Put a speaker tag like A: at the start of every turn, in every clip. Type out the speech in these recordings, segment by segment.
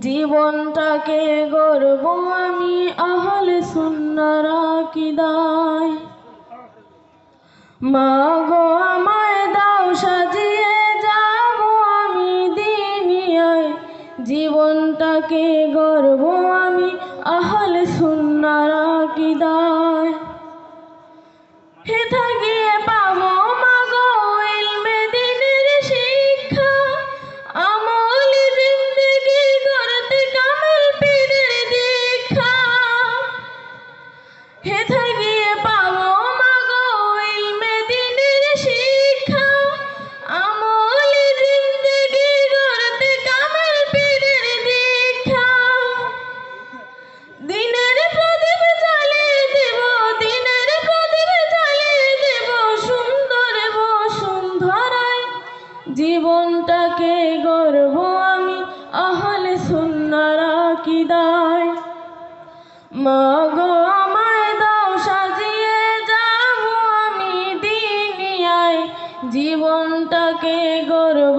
A: জীবনটাকে গর্ব আমি আহলে সুন্নারা কিদায় মা গো আমায় দাও সাজিয়ে, যাব আমি দিনিয়ায়। জীবনটাকে গর্ব আমি আহলে সুন্নারা কিদায় হেথা বসুন্ধরায় জীবনটাকে গর্ব আমি আহলে সুন্দর কিদায় মা গো আমায় দাও সাজিয়ে, যাব আমি দিনিয়ায় জীবনটাকে গর্ব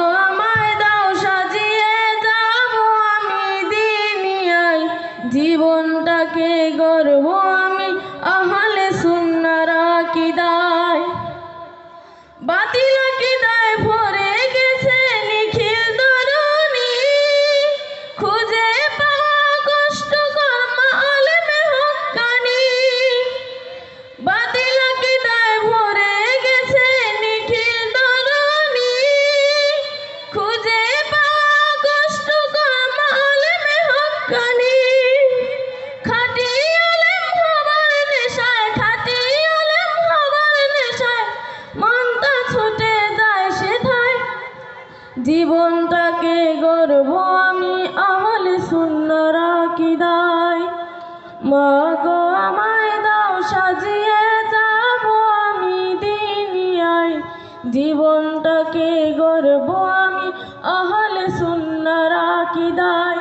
A: জীবনটাকে গর্ব আমি আহলে সুন্নারা কিদায় জীবনটাকে গর্ব আমি আমল সুন্দর কি দায় মা গো আমায় দাও, সাজিয়ে যাব আমি দিনিয়ায়। জীবনটাকে গর্ব আমি আহলে সুন্দর কি দায়